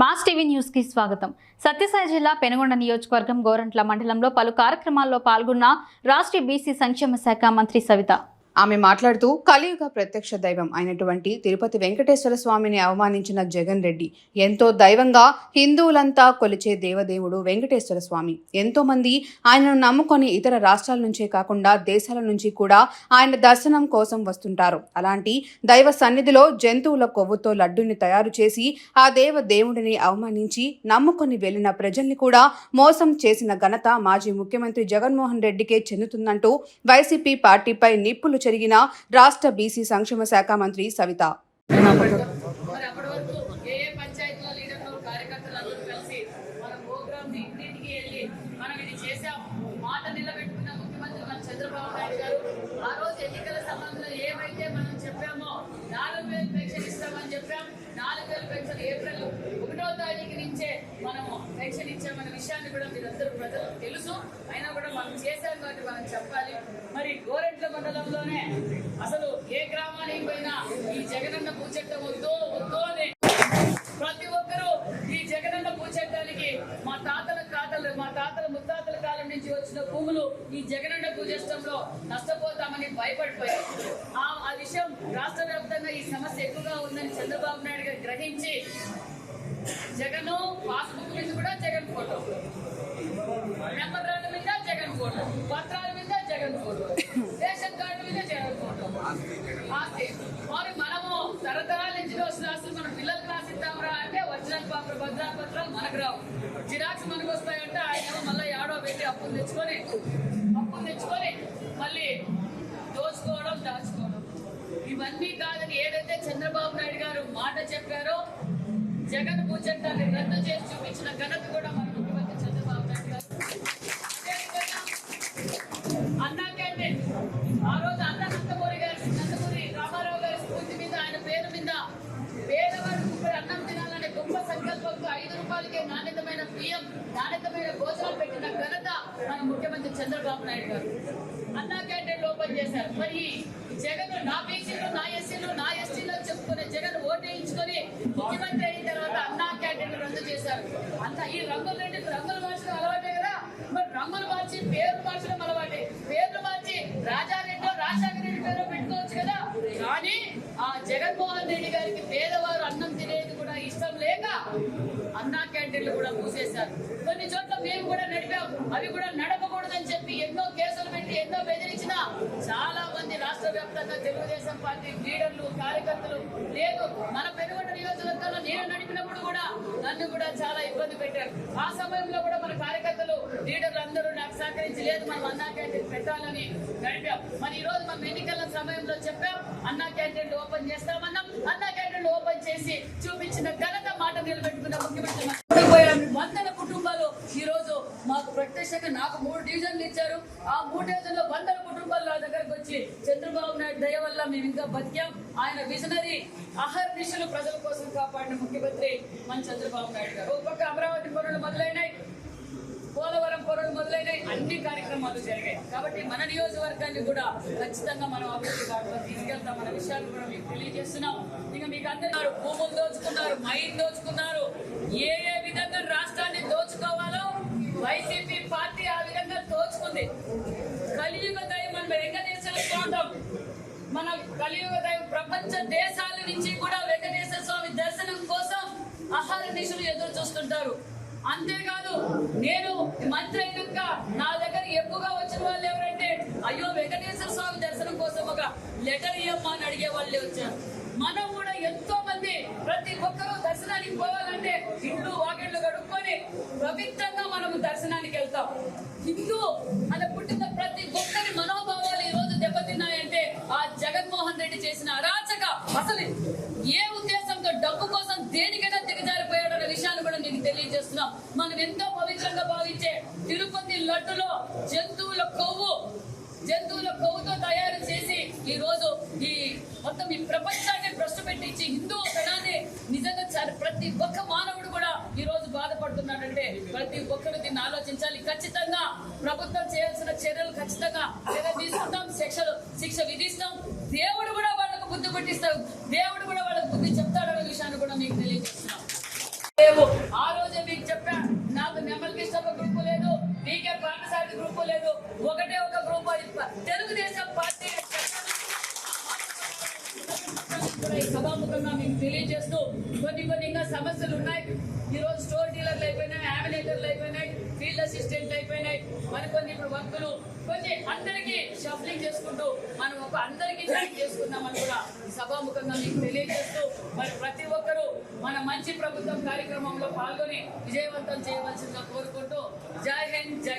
Mass TV న్యూస్కి స్వాగతం. సత్యసాయి జిల్లా పెనుగొండ నియోజకవర్గం గోరంట్ల మండలంలో పలు కార్యక్రమాల్లో పాల్గొన్న రాష్ట్ర బీసీ సంక్షేమ శాఖ మంత్రి సవిత. ఆమె మాట్లాడుతూ కలియుగ ప్రత్యక్ష దైవం అయినటువంటి తిరుపతి వెంకటేశ్వర స్వామిని అవమానించిన జగన్ రెడ్డి ఎంతో దైవంగా హిందువులంతా కొలిచే దేవదేవుడు వెంకటేశ్వర స్వామి. ఎంతో మంది ఆయనను నమ్ముకొని ఇతర రాష్ట్రాల నుంచే కాకుండా దేశాల నుంచి కూడా ఆయన దర్శనం కోసం వస్తుంటారు. అలాంటి దైవ సన్నిధిలో జంతువుల కొవ్వుతో లడ్డుని తయారు చేసి ఆ దేవ దేవుడిని అవమానించి నమ్ముకొని వెళ్ళిన ప్రజల్ని కూడా మోసం చేసిన ఘనత మాజీ ముఖ్యమంత్రి జగన్మోహన్ రెడ్డికే చెందుతుందంటూ వైసీపీ పార్టీపై నిప్పులు జరిగిన రాష్ట్ర బీసీ సంక్షేమ శాఖ మంత్రి సవిత. చెప్పామో నాలుగు వేలు పెన్షన్ ఇస్తామని చెప్పాం. నాలుగు వేలు పెన్షన్ ఏప్రిల్ నుంచే మనము పెన్షన్ ఇచ్చామన్న విషయాన్ని కూడా మీరందరూ ప్రజలకు తెలుసు. అయినా కూడా మనం చేశాం కాబట్టి మనం చెప్పాలి. మరి గోరెంట్ల మండలంలోనే అసలు ఏ గ్రామానికి పోయినా ఈ జగనన్న పూచట్టం వద్దు వద్దు ప్రతి ఒక్కరూ ఈ జగనన్న పూచెట్టానికి మా తాతల కాతలు మా తాతల ముత్తాతల కాలం నుంచి వచ్చిన భూములు ఈ జగనన్న పూజెష్టంలో నష్టపోతామని భయపడిపోయారు ఆ ఆ విషయం రాష్ట్ర వ్యాప్తంగా ఈ సమస్య ఎక్కువగా ఉందని చంద్రబాబు నాయుడు గారు గ్రహించి జగన్ పాస్బుక్ మీద కూడా జగన్ ఫోటో. నెంబర్ మీద జగన్ ఫోటో. పత్రాల మీద జగన్ ఫోటో. రేషన్ కార్డు మీద జగన్ ఫోటో. ఆస్తి. మరి మనము తరతరాల నుంచి వస్తున్న ఆస్తులు మన పిల్లలకు రాసిద్దాంరా అంటే ఒరిజినల్ పాత్ర భద్రా పత్రాలు మనకు రావు. జిరాక్స్ మనకు వస్తాయంటే ఆయన మళ్ళీ ఏడో పెట్టి అప్పులు తెచ్చుకొని అప్పులు తెచ్చుకొని మళ్ళీ దోచుకోవడం దాచుకోవడం. ఇవన్నీ కాదని ఏదైతే చంద్రబాబు నాయుడు గారు మాట చెప్పారో జగన్ భూచట్టాన్ని రద్దు చేసి చూపించిన ఘనత కూడా మన ముఖ్యమంత్రి చంద్రబాబు నాయుడు గారు. అదేవిధంగా అన్నా క్యాంటీన్ ఆ రోజు అన్న నందమూరి గారి నందమూరి రామారావు గారి స్ఫూర్తి మీద ఆయన పేరు మీద పేదవారికి ఇప్పుడు అన్నం తినాలనే గొప్ప సంకల్పంతో ఐదు రూపాయలకే నాణ్యతమైన బియ్యం నాణ్యతమైన భోజనాలు పెట్టిన ఘనత మన ముఖ్యమంత్రి చంద్రబాబు నాయుడు గారు. అన్నా క్యాంటీన్ ఓపెన్ చేశారు? మరి జగన్ నా బీసీలు నా ఎస్సీలు నా ఎస్టీలు రద్దు అంత ఈ రంగులు రెండు రంగులు మార్చడం అలవాటే కదా. మరి రంగులు మార్చి పేర్లు మార్చడం అలవాటే. పేర్లు మార్చి రాజారెడ్డి రాజశేఖర రెడ్డి పేరు పెట్టుకోవచ్చు కదా. కానీ ఆ జగన్మోహన్ రెడ్డి గారికి పేదవారు అన్నం తినేది కూడా ఇష్టం లేక అన్నా క్యాంటీన్లు కూడా మూసేశారు. కొన్ని చోట్ల మేము కూడా నడిపాం. అవి కూడా నడపకూడదని చెప్పి ఎన్నో కేసులు పెట్టి ఎన్నో బెదిరించినా చాలా మంది రాష్ట్ర వ్యాప్తంగా తెలుగుదేశం పార్టీ లీడర్లు కార్యకర్తలు లేదు మన పెనుగొండ నియోజకవర్గంలో నేను నడిపినప్పుడు కూడా నన్ను కూడా చాలా ఇబ్బంది పెట్టారు. ఆ సమయంలో కూడా మన కార్యకర్తలు లీడర్లు అందరూ నాకు సహకరించి లేదు మనం అన్నా క్యాంటీన్ పెట్టాలని గడిపాం మరి ఈ రోజు మనం ఎన్నికల సమయంలో చెప్పాం అన్నా క్యాంటీన్ ఓపెన్ చేస్తామన్నాం. అన్నా క్యాంటీన్ ఓపెన్ చేసి చూపించిన ఘనత మాట నిలబెట్టుకున్న ముఖ్యమంత్రి ఓడిపోయారు. వందల కుటుంబాలు ఈ రోజు మాకు ప్రత్యక్షంగా నాకు మూడు డివిజన్లు ఇచ్చారు. ఆ మూడు డివిజన్లో వందల కుటుంబాలు నా దగ్గరకు వచ్చి చంద్రబాబు నాయుడు దయ వల్ల మేము ఇంకా బతికాం. ఆయన విజనరీ అహర్నిశలు ప్రజల కోసం కాపాడిన ముఖ్యమంత్రి మన చంద్రబాబు నాయుడు గారు. ఒక అమరావతి పనులు మొదలైనాయి. పోలవరం పొరలు మొదలైనాయి. అన్ని కార్యక్రమాలు జరిగాయి. కాబట్టి మన నియోజకవర్గాన్ని కూడా ఖచ్చితంగా మనం అభివృద్ధి బాటలో తీసుకెళ్తాం మన విషయాలు కూడా మీకు తెలియజేస్తున్నాం. ఇక మీకు అందరు భూములు దోచుకున్నారు మైన్ దోచుకున్నారు. ఏ ఏ విధంగా రాష్ట్రాన్ని దోచుకోవాలో వైసీపీ పార్టీ ఆ విధంగా దోచుకుంది కలియుగ దైవం మనం వెంకటేశ్వర స్వామి మన కలియుగ దైవం ప్రపంచ దేశాల నుంచి కూడా వెంకటేశ్వర స్వామి దర్శనం కోసం ఆహార నిషులు ఎదురు చూస్తుంటారు. అంతేకాదు నేను మంత్రి అయినాక నా దగ్గర ఎక్కువగా వచ్చిన వాళ్ళు ఎవరంటే అయ్యో వెంకటేశ్వర స్వామి దర్శనం కోసం ఒక లెటర్ ఇవ్వమ్మా అని అడిగే వాళ్ళే వచ్చారు. మనం కూడా ఎంతో ప్రతి ఒక్కరూ దర్శనానికి పోవాలంటే ఇల్లు వాకిళ్ళు కడుక్కొని పవిత్రంగా మనం దర్శనానికి వెళ్తాం. హిందూ అలా పుట్టిన ప్రతి ఒక్కరి మనోభావాలు ఈ రోజు దెబ్బతిన్నాయంటే ఆ జగన్మోహన్ రెడ్డి చేసిన అరాచక అసలు ఏ ఉద్దేశంతో డబ్బు కోసం దేనికైనా దిగజారిపోయాడన్న విషయాన్ని కూడా నేను తెలియజేస్తున్నాం. మనం ఎంతో పవిత్రంగా భావించే తిరుపతి లడ్డులో జంతువుల కొవ్వు జంతువుల కొవ్వుతో తయారు చేసి ఈ రోజు ఈ మొత్తం ఈ ప్రపంచాన్ని భ్రష్టు పెట్టించి హిందూ ప్రతి ఒక్క మానవుడు కూడా ఈ రోజు బాధపడుతున్నాడంటే ప్రతి ఒక్కరు దీన్ని ఆలోచించాలి. ఖచ్చితంగా ప్రభుత్వం చేయాల్సిన చర్యలు ఖచ్చితంగా చర్య తీసుకుంటాం శిక్షలు శిక్ష విధిస్తాం. దేవుడు కూడా వాళ్ళకు బుద్ధి పుట్టిస్తాం దేవుడు కూడా వాళ్ళకు బుద్ధి చెప్తాడనే విషయాన్ని కూడా మీకు తెలియజేస్తున్నాం. ఆ రోజే మీకు చెప్పా నాకు నెమ్మల్ ఇష్టం గ్రూపు లేదు నీకే పాఠశాల గ్రూపు లేదు. ఒకటే ఒక గ్రూప్ తెలుగుదేశం పార్టీ కూడా ఈ సభాముఖంగా మీకు తెలియజేస్తూ కొన్ని కొన్ని ఇంకా సమస్యలు ఉన్నాయి. ఈ రోజు స్టోర్ డీలర్లు అయిపోయినాయి యామినేటర్లు అయిపోయినాయి ఫీల్డ్ అసిస్టెంట్లు అయిపోయినాయి. మరి కొన్ని ఇప్పుడు వర్కులు కొన్ని అందరికీ షఫ్లింగ్ చేసుకుంటూ మనం ఒక అందరికీ జాయిన్ చేసుకుందామని కూడా సభాముఖంగా మీకు తెలియజేస్తూ మరి ప్రతి ఒక్కరూ మన మంచి ప్రభుత్వం కార్యక్రమంలో పాల్గొని విజయవంతం చేయవలసిందిగా కోరుకుంటూ జై హింద్ జై